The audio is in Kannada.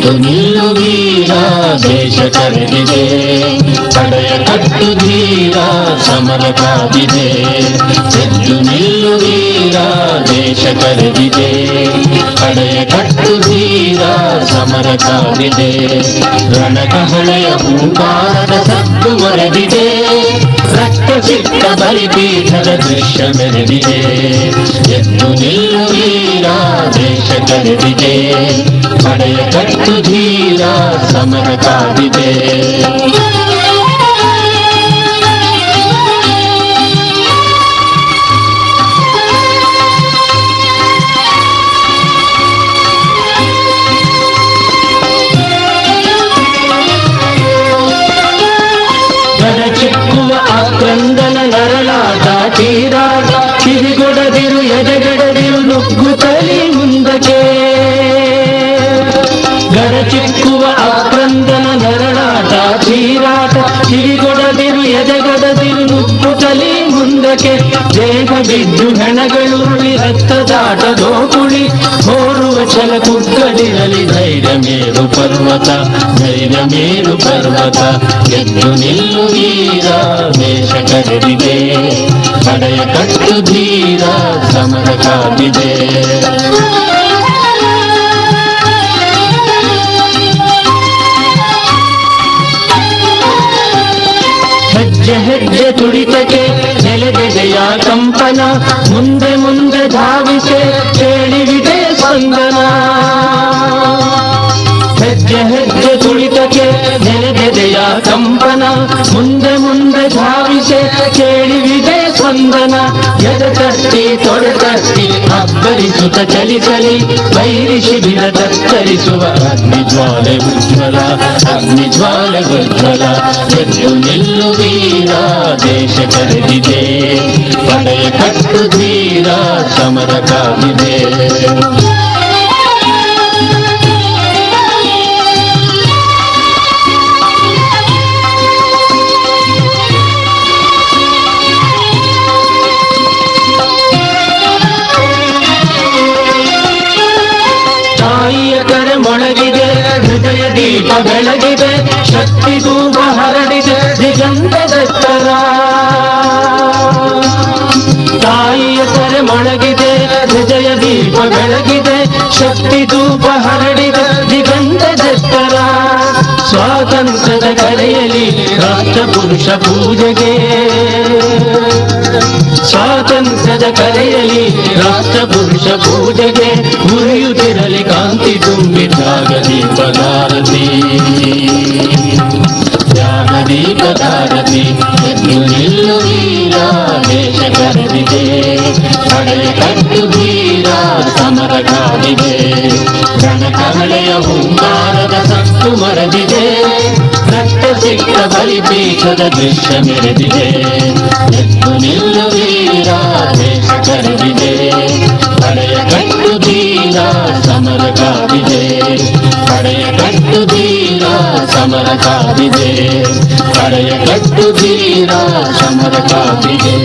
ಎದ್ದು ನಿಲ್ಲು ವೀರ ದೇಶ ಕರೆದಿದೆ ಪಡೆಯ ಕಟ್ಟು ಧೀರ ಸಮರ ಕಾದಿದೆ ಎದ್ದು ನಿಲ್ಲು ವೀರ ದೇಶ ಕರೆದಿದೆ ಪಡೆಯ ಕಟ್ಟು ಧೀರ ಸಮರ ಕಾದಿದೆ ರಣಕಹಳೆಯ ಹೂಕಾರದ ಸದ್ದು ಮರೆದಿದೆ ರಕ್ತ ಚಿತ್ತ ಬಲಿಪೀಠದ ದೃಶ್ಯ ಮೆರೆದಿದೆ ಎದ್ದು ನಿಲ್ಲು ವೀರ ದೇಶ ಕರೆದಿದೆ ಪಡೆಯ ಕಟ್ಟು ಧೀರ ಸಮರ ಕಾದಿದೆ ನರಳಾದ ನರಳಾಟ ತೀರಾಟ ಕಿರಿಗೊಡದಿರು ಎದೆಗಡದಿರು ಕಲಿ ಮುಂದಕ್ಕೆ. ಗಡಚಿಕ್ಕುವ ಅಪ್ರಂದನ ನರಳಾಟ ತೀರಾಟ ಕಿವಿಗೊಡದಿರು, ಎದೆಗಡದಿರು ನುಗ್ಗುತ್ತಲಿ ಮುಂದಕ್ಕೆ. ದೇಹ ಬಿದ್ದು ಹೆಣಗಳುರುಳಿ ರಕ್ತದಾಟ ದೋಕುಳಿ ಹೋರುವ ಛಲ ಕುಗ್ಗದಿರಲಿ. ಧೈರ್ಯ ಮೇರು ಪರ್ವತ ಧೈರ್ಯ ಮೇರು ಪರ್ವತ ಎದ್ದು ನಿಲ್ಲು ವೀರ ದೇಶ ಕರೆದಿದೆ ಪಡೆಯ ಕಟ್ಟು ಧೀರ ಸಮರ ಕಾದಿದೆ ಹೆಜ್ಜೆ ಹೆಜ್ಜೆ ತುಡಿತಕ್ಕೆ ನೆಲೆದೆದೆಯ ಕಂಪನ ಮುಂದೆ ಮುಂದೆ ಧಾವಿಸೆ ಕೇಳಿವಿದೆ ಸ್ಪಂದನ ತುಳಿತಕ್ಕೆ ನೆಲೆದೆದೆಯ ಕಂಪನ ಮುಂದೆ ಮುಂದೆ ಧಾವಿಸೆ ಕೇಳಿವಿದೆ ಸ್ಪಂದನ ಎದೆ ತಟ್ಟಿ ತೊಡೆ ತಟ್ಟಿ ಅಬ್ಬರಿಸುತ್ತ ಚಲಿಸಲಿ ಬೈರಿ ಶಿಬಿರ ತತ್ತರಿಸುವ ಅಗ್ನಿ ಜ್ವಾಲೆ ಉಜ್ವಲ ಅಗ್ನಿ ಜ್ವಾಲೆ ಉಜ್ವಲ ಎದ್ದು ನಿಲ್ಲು ವೀರ ದೇಶ ಕರೆದಿದೆ ಪಡೆಯ ಕಟ್ಟು ಧೀರ ಸಮರ ಕಾದಿದೆ ದೀಪ ಬೆಳಗಿದೆ ಶಕ್ತಿ ಧೂಪ ಹರಡಿದೆ ದಿಗಂಧದತ್ತರ. ತಾಯಿಯ ಸರೆ ಮೊಳಗಿದೆ, ಹೃದಯ ದೀಪ ಬೆಳಗಿದೆ ಶಕ್ತಿ ಧೂಪ ಹರಡಿದೆ ದಿಗಂಧದತ್ತರ. ಸ್ವಾತಂತ್ರ್ಯದ ಕರೆಯಲಿ ರಾಷ್ಟ್ರಪುರುಷ ಪೂಜೆಗೆ. ಸ್ವಾತಂತ್ರ್ಯದ ಕರೆಯಲಿ ರಾಷ್ಟ್ರಪುರುಷ ಪೂಜೆಗೆ ಉರಿಯುತ್ತಿರಲಿ ಕಾಂತಿ ತುಂಬಿದ್ದಾಗ ದೀಪದಾರತಿ ತ್ಯಾಗ ದೀಪದಾರತಿ ಎದ್ದು ನಿಲ್ಲು ವೀರ, ದೇಶ ಕರೆದಿದೆ. ಪಡೆಯ ಕಟ್ಟು ವೀರ, ಸಮರ ಕಾದಿದೆ. ರಣಕಹಳೆಯ ಹುಂಗಾರದ ಸತ್ತು ಮರೆದಿದೆ. ರಕ್ತ ಸಿಕ್ಕ ಬಲಿಪೀಠದ ದೃಶ್ಯ ಮೆರೆದಿದೆ. ಎದ್ದು ನಿಲ್ಲು ವೀರ, ದೇಶ ಕರೆದಿದೆ. ಸಮರ ಕಾದಿದೆ ಪಡೆಯ ಕಟ್ಟು ಧೀರ ಸಮರ ಕಾದಿದೆ ಪಡೆಯ ಕಟ್ಟು ಧೀರ ಸಮರ ಕಾದಿದೆ